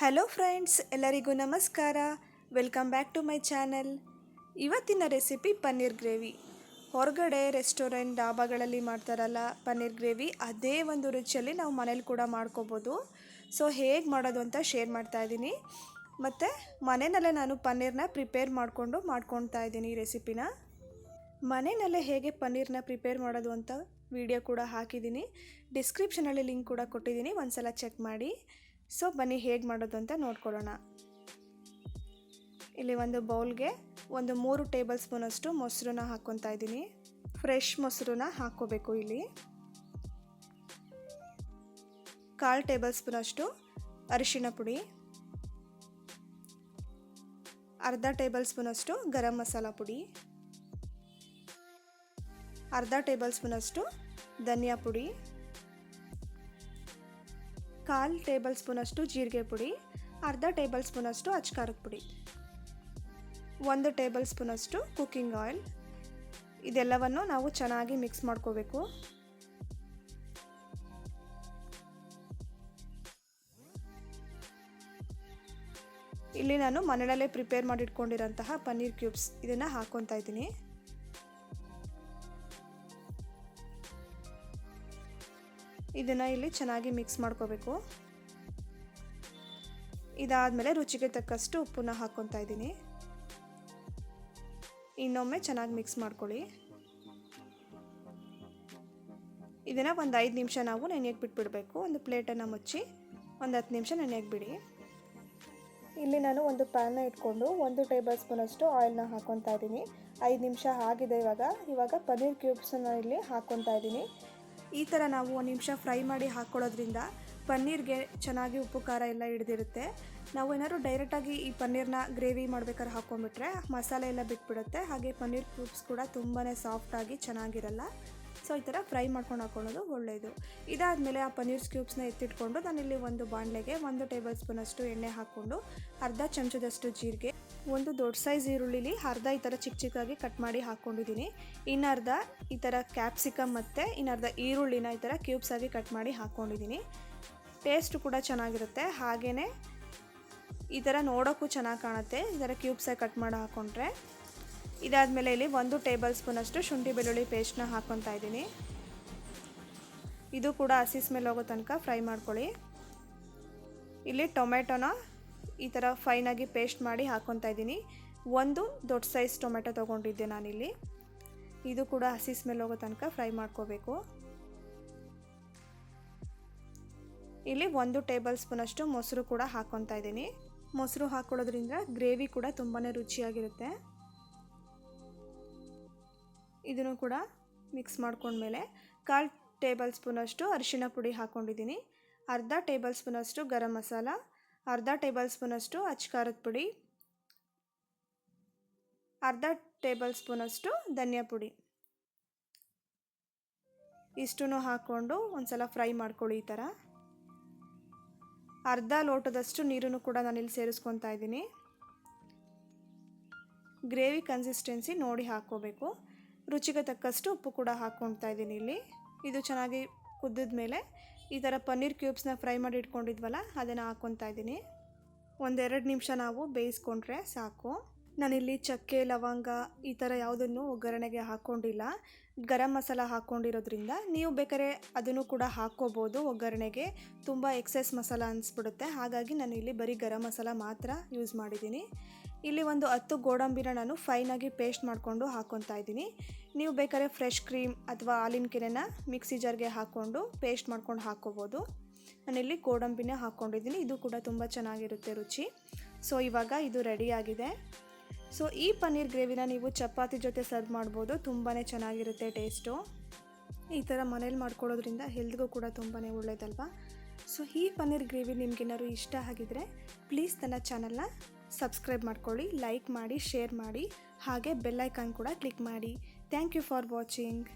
Hello friends, ಎಲ್ಲರಿಗೂ ನಮಸ್ಕಾರ. Welcome back to my channel. ಇವತ್ತಿನ ರೆಸಿಪಿ ಪನ್ನೀರ್ ಗ್ರೇವಿ. ಹೊರಗಡೆ ರೆಸ್ಟೋರೆಂಟ್ ಡಾಬಾಗಳಲ್ಲಿ ಮಾಡ್ತಾರಲ್ಲ, ಪನ್ನೀರ್ ಗ್ರೇವಿ, ಅದೇ ಒಂದು ರುಚಿಯಲ್ಲಿ ನಾವು ಮನೇಲಿ ಕೂಡ ಮಾಡ್ಕೋಬೋದು. ಸೊ, ಹೇಗೆ ಮಾಡೋದು ಅಂತ ಶೇರ್ ಮಾಡ್ತಾ ಇದ್ದೀನಿ. ಮತ್ತು ಮನೆಯಲ್ಲೇ ನಾನು ಪನ್ನೀರ್ನ ಪ್ರಿಪೇರ್ ಮಾಡಿಕೊಂಡು ಮಾಡ್ಕೊತಾ ಇದ್ದೀನಿ ಈ ರೆಸಿಪಿನ. ಮನೆಯಲ್ಲೇ ಹೇಗೆ ಪನ್ನೀರ್ನ ಪ್ರಿಪೇರ್ ಮಾಡೋದು ಅಂತ ವಿಡಿಯೋ ಕೂಡ ಹಾಕಿದ್ದೀನಿ. ಡಿಸ್ಕ್ರಿಪ್ಷನಲ್ಲಿ ಲಿಂಕ್ ಕೂಡ ಕೊಟ್ಟಿದ್ದೀನಿ ಒಂದು ಸಲ ಚೆಕ್ ಮಾಡಿ. ಸೊ ಬನ್ನಿ ಹೇಗೆ ಮಾಡೋದು ಅಂತ ನೋಡ್ಕೊಳ್ಳೋಣ. ಇಲ್ಲಿ ಒಂದು ಬೌಲ್ಗೆ ಒಂದು ಮೂರು ಟೇಬಲ್ ಸ್ಪೂನಷ್ಟು ಮೊಸರನ್ನ ಹಾಕ್ಕೊತಾ ಇದ್ದೀನಿ. ಫ್ರೆಶ್ ಮೊಸರನ್ನ ಹಾಕ್ಕೋಬೇಕು ಇಲ್ಲಿ. ಕಾಲು ಟೇಬಲ್ ಸ್ಪೂನಷ್ಟು ಅರಿಶಿಣ ಪುಡಿ. ಅರ್ಧ ಟೇಬಲ್ ಸ್ಪೂನಷ್ಟು ಗರಂ ಮಸಾಲ ಪುಡಿ. ಅರ್ಧ ಟೇಬಲ್ ಸ್ಪೂನಷ್ಟು ಧನಿಯಾ ಪುಡಿ. ಕಾಲು ಟೇಬಲ್ ಸ್ಪೂನಷ್ಟು ಜೀರಿಗೆ ಪುಡಿ, ಅರ್ಧ ಟೇಬಲ್ ಸ್ಪೂನಷ್ಟು ಅಚ್ಕಾರದ ಪುಡಿ, ಒಂದು ಟೇಬಲ್ ಸ್ಪೂನಷ್ಟು ಕುಕ್ಕಿಂಗ್ ಆಯಿಲ್. ಇದೆಲ್ಲವನ್ನು ನಾವು ಚೆನ್ನಾಗಿ ಮಿಕ್ಸ್ ಮಾಡ್ಕೋಬೇಕು. ಇಲ್ಲಿ ನಾನು ಮನೆಯಲ್ಲೇ ಪ್ರಿಪೇರ್ ಮಾಡಿಟ್ಕೊಂಡಿರೋಂತಹ ಪನ್ನೀರ್ ಕ್ಯೂಬ್ಸ್ ಇದನ್ನು ಹಾಕ್ಕೊತಾ ಇದ್ದೀನಿ. ಇದನ್ನು ಇಲ್ಲಿ ಚೆನ್ನಾಗಿ ಮಿಕ್ಸ್ ಮಾಡ್ಕೋಬೇಕು. ಇದಾದಮೇಲೆ ರುಚಿಗೆ ತಕ್ಕಷ್ಟು ಉಪ್ಪನ್ನ ಹಾಕ್ಕೊತಾ ಇದ್ದೀನಿ. ಇನ್ನೊಮ್ಮೆ ಚೆನ್ನಾಗಿ ಮಿಕ್ಸ್ ಮಾಡ್ಕೊಳ್ಳಿ. ಇದನ್ನು ಒಂದು ಐದು ನಿಮಿಷ ನಾವು ನೆನೆಯಕ್ಕೆ ಬಿಟ್ಬಿಡಬೇಕು. ಒಂದು ಪ್ಲೇಟನ್ನು ಮುಚ್ಚಿ ಒಂದು ಹತ್ತು ನಿಮಿಷ ನೆನೆಯಕ್ಕೆ ಬಿಡಿ. ಇಲ್ಲಿ ನಾನು ಒಂದು ಪ್ಯಾನ್ನ ಇಟ್ಕೊಂಡು ಒಂದು ಟೇಬಲ್ ಸ್ಪೂನಷ್ಟು ಆಯಿಲ್ನ ಹಾಕ್ಕೊತಾ ಇದ್ದೀನಿ. ಐದು ನಿಮಿಷ ಆಗಿದೆ ಇವಾಗ. ಇವಾಗ ಪನ್ನೀರ್ ಕ್ಯೂಬ್ಸನ್ನು ಇಲ್ಲಿ ಹಾಕ್ಕೊತಾ ಇದ್ದೀನಿ. ಈ ಥರ ನಾವು ಒಂದು ನಿಮಿಷ ಫ್ರೈ ಮಾಡಿ ಹಾಕ್ಕೊಳ್ಳೋದ್ರಿಂದ ಪನ್ನೀರ್ಗೆ ಚೆನ್ನಾಗಿ ಉಪ್ಪು ಖಾರ ಎಲ್ಲ ಹಿಡ್ದಿರುತ್ತೆ. ನಾವು ಏನಾದ್ರು ಡೈರೆಕ್ಟಾಗಿ ಈ ಪನ್ನೀರ್ನ ಗ್ರೇವಿ ಮಾಡ್ಬೇಕಾದ್ರೆ ಹಾಕ್ಕೊಂಡ್ಬಿಟ್ರೆ ಮಸಾಲೆ ಎಲ್ಲ ಬಿಟ್ಬಿಡುತ್ತೆ. ಹಾಗೆ ಪನ್ನೀರ್ ಕ್ಯೂಬ್ಸ್ ಕೂಡ ತುಂಬಾ ಸಾಫ್ಟಾಗಿ ಚೆನ್ನಾಗಿರಲ್ಲ. ಸೊ ಈ ಥರ ಫ್ರೈ ಮಾಡ್ಕೊಂಡು ಹಾಕ್ಕೊಳ್ಳೋದು ಒಳ್ಳೆಯದು ಇದಾದಮೇಲೆ ಆ ಪನ್ನೀರ್ ಕ್ಯೂಬ್ಸ್ನ ಎತ್ತಿಟ್ಕೊಂಡು ನಾನಿಲ್ಲಿ ಒಂದು ಬಾಣಲೆಗೆ ಒಂದು ಟೇಬಲ್ ಸ್ಪೂನಷ್ಟು ಎಣ್ಣೆ ಹಾಕ್ಕೊಂಡು ಅರ್ಧ ಚಮಚದಷ್ಟು ಜೀರಿಗೆ ಒಂದು ದೊಡ್ಡ ಸೈಜ್ ಈರುಳ್ಳಿಲಿ ಅರ್ಧ ಈ ಥರ ಚಿಕ್ಕ ಚಿಕ್ಕಾಗಿ ಕಟ್ ಮಾಡಿ ಹಾಕ್ಕೊಂಡಿದ್ದೀನಿ. ಇನ್ನರ್ಧ ಈ ಥರ ಕ್ಯಾಪ್ಸಿಕಮ್ ಮತ್ತು ಇನ್ನರ್ಧ ಈರುಳ್ಳಿನ ಈ ಥರ ಕ್ಯೂಬ್ಸ್ ಆಗಿ ಕಟ್ ಮಾಡಿ ಹಾಕ್ಕೊಂಡಿದ್ದೀನಿ. ಟೇಸ್ಟ್ ಕೂಡ ಚೆನ್ನಾಗಿರುತ್ತೆ. ಹಾಗೆಯೇ ಈ ಥರ ನೋಡೋಕ್ಕೂ ಚೆನ್ನಾಗಿ ಕಾಣುತ್ತೆ. ಈ ಥರ ಕ್ಯೂಬ್ಸಾಗಿ ಕಟ್ ಮಾಡಿ ಹಾಕ್ಕೊಂಡ್ರೆ ಇದಾದಮೇಲೆ ಇಲ್ಲಿ ಒಂದು ಟೇಬಲ್ ಸ್ಪೂನಷ್ಟು ಶುಂಠಿ ಬೆಳ್ಳುಳ್ಳಿ ಪೇಸ್ಟ್ನ ಹಾಕ್ಕೊತಾ ಇದ್ದೀನಿ. ಇದು ಕೂಡ ಹಸಿ ಸ್ಮೆಲ್ ಹೋಗೋ ತನಕ ಫ್ರೈ ಮಾಡ್ಕೊಳ್ಳಿ. ಇಲ್ಲಿ ಟೊಮೆಟೊನ ಈ ಥರ ಫೈನಾಗಿ ಪೇಸ್ಟ್ ಮಾಡಿ ಹಾಕ್ಕೊತಾ ಇದ್ದೀನಿ. ಒಂದು ದೊಡ್ಡ ಸೈಜ್ ಟೊಮೆಟೊ ತೊಗೊಂಡಿದ್ದೆ ನಾನಿಲ್ಲಿ. ಇದು ಕೂಡ ಹಸಿ ಸ್ಮೆಲ್ ಹೋಗೋ ತನಕ ಫ್ರೈ ಮಾಡ್ಕೋಬೇಕು. ಇಲ್ಲಿ ಒಂದು ಟೇಬಲ್ ಸ್ಪೂನಷ್ಟು ಮೊಸರು ಕೂಡ ಹಾಕ್ಕೊತಾ ಇದ್ದೀನಿ. ಮೊಸರು ಹಾಕ್ಕೊಳ್ಳೋದ್ರಿಂದ ಗ್ರೇವಿ ಕೂಡ ತುಂಬಾ ರುಚಿಯಾಗಿರುತ್ತೆ. ಇದನ್ನು ಕೂಡ ಮಿಕ್ಸ್ ಮಾಡ್ಕೊಂಡ್ಮೇಲೆ ಕಾಲು ಟೇಬಲ್ ಸ್ಪೂನಷ್ಟು ಅರಿಶಿಣ ಪುಡಿ ಹಾಕ್ಕೊಂಡಿದ್ದೀನಿ ಅರ್ಧ ಟೇಬಲ್ ಸ್ಪೂನಷ್ಟು ಗರಂ ಮಸಾಲ ಅರ್ಧ ಟೇಬಲ್ ಸ್ಪೂನಷ್ಟು ಅಚ್ಕಾರದ ಪುಡಿ, ಅರ್ಧ ಟೇಬಲ್ ಸ್ಪೂನಷ್ಟು ಧನಿಯಾ ಪುಡಿ. ಇಷ್ಟನ್ನು ಹಾಕ್ಕೊಂಡು ಒಂದ್ಸಲ ಫ್ರೈ ಮಾಡ್ಕೊಳ್ಳಿ ಈ ಥರ. ಅರ್ಧ ಲೋಟದಷ್ಟು ನೀರನ್ನು ಕೂಡ ನಾನಿಲ್ಲಿ ಸೇರಿಸ್ಕೊತಾ ಇದ್ದೀನಿ. ಗ್ರೇವಿ ಕನ್ಸಿಸ್ಟೆನ್ಸಿ ನೋಡಿ ಹಾಕ್ಕೋಬೇಕು. ರುಚಿಗೆ ತಕ್ಕಷ್ಟು ಉಪ್ಪು ಕೂಡ ಹಾಕ್ಕೊಳ್ತಾ ಇದ್ದೀನಿ ಇಲ್ಲಿ. ಇದು ಚೆನ್ನಾಗಿ ಕುದ್ದಿದ ಮೇಲೆ ಈ ಥರ ಪನ್ನೀರ್ ಕ್ಯೂಬ್ಸ್ನ ಫ್ರೈ ಮಾಡಿ ಇಟ್ಕೊಂಡಿದ್ವಲ್ಲ, ಅದನ್ನು ಹಾಕ್ಕೊತಾ ಇದ್ದೀನಿ. ಒಂದೆರಡು ನಿಮಿಷ ನಾವು ಬೇಯಿಸ್ಕೊಂಡ್ರೆ ಸಾಕು. ನಾನಿಲ್ಲಿ ಚಕ್ಕೆ, ಲವಂಗ ಈ ಥರ ಯಾವುದನ್ನು ಒಗ್ಗರಣೆಗೆ ಹಾಕ್ಕೊಂಡಿಲ್ಲ. ಗರಂ ಮಸಾಲ ಹಾಕ್ಕೊಂಡಿರೋದ್ರಿಂದ ನೀವು ಬೇಕಾದ್ರೆ ಅದನ್ನು ಕೂಡ ಹಾಕ್ಕೋಬೋದು ಒಗ್ಗರಣೆಗೆ. ತುಂಬ ಎಕ್ಸೆಸ್ ಮಸಾಲ ಅನಿಸ್ಬಿಡುತ್ತೆ, ಹಾಗಾಗಿ ನಾನು ಇಲ್ಲಿ ಬರೀ ಗರಂ ಮಸಾಲ ಮಾತ್ರ ಯೂಸ್ ಮಾಡಿದ್ದೀನಿ. ಇಲ್ಲಿ ಒಂದು ಹತ್ತು ಗೋಡಂಬಿನ ನಾನು ಫೈನಾಗಿ ಪೇಸ್ಟ್ ಮಾಡಿಕೊಂಡು ಹಾಕ್ಕೊತಾ ಇದ್ದೀನಿ. ನೀವು ಬೇಕಾದ್ರೆ ಫ್ರೆಶ್ ಕ್ರೀಮ್ ಅಥವಾ ಹಾಲಿನ ಕೆನೆನ ಮಿಕ್ಸಿ ಜಾರ್ಗೆ ಹಾಕ್ಕೊಂಡು ಪೇಸ್ಟ್ ಮಾಡ್ಕೊಂಡು ಹಾಕ್ಕೋಬೋದು ನಾನಿಲ್ಲಿ ಗೋಡಂಬಿನೇ ಹಾಕ್ಕೊಂಡಿದ್ದೀನಿ ಇದು ಕೂಡ ತುಂಬ ಚೆನ್ನಾಗಿರುತ್ತೆ ರುಚಿ. ಸೊ ಇವಾಗ ಇದು ರೆಡಿಯಾಗಿದೆ ಸೊ ಈ ಪನ್ನೀರ್ ಗ್ರೇವಿನ ನೀವು ಚಪಾತಿ ಜೊತೆ ಸರ್ವ್ ಮಾಡ್ಬೋದು. ತುಂಬಾ ಚೆನ್ನಾಗಿರುತ್ತೆ ಟೇಸ್ಟು ಈ ಥರ ಮನೇಲಿ ಮಾಡ್ಕೊಳ್ಳೋದ್ರಿಂದ ಹೆಲ್ತ್ಗೂ ಕೂಡ ತುಂಬಾ ಒಳ್ಳೇದಲ್ವಾ? ಸೊ ಈ ಪನ್ನೀರ್ ಗ್ರೇವಿ ನಿಮ್ಗೇನಾದ್ರು ಇಷ್ಟ ಆಗಿದ್ರೆ ಪ್ಲೀಸ್ ನನ್ನ ಚಾನಲ್ನ ಸಬ್ಸ್ಕ್ರೈಬ್ ಮಾಡ್ಕೊಳ್ಳಿ, ಲೈಕ್ ಮಾಡಿ, ಶೇರ್ ಮಾಡಿ, ಹಾಗೆ ಬೆಲ್ಲೈಕಾನ್ ಕೂಡ ಕ್ಲಿಕ್ ಮಾಡಿ. Thank you for watching.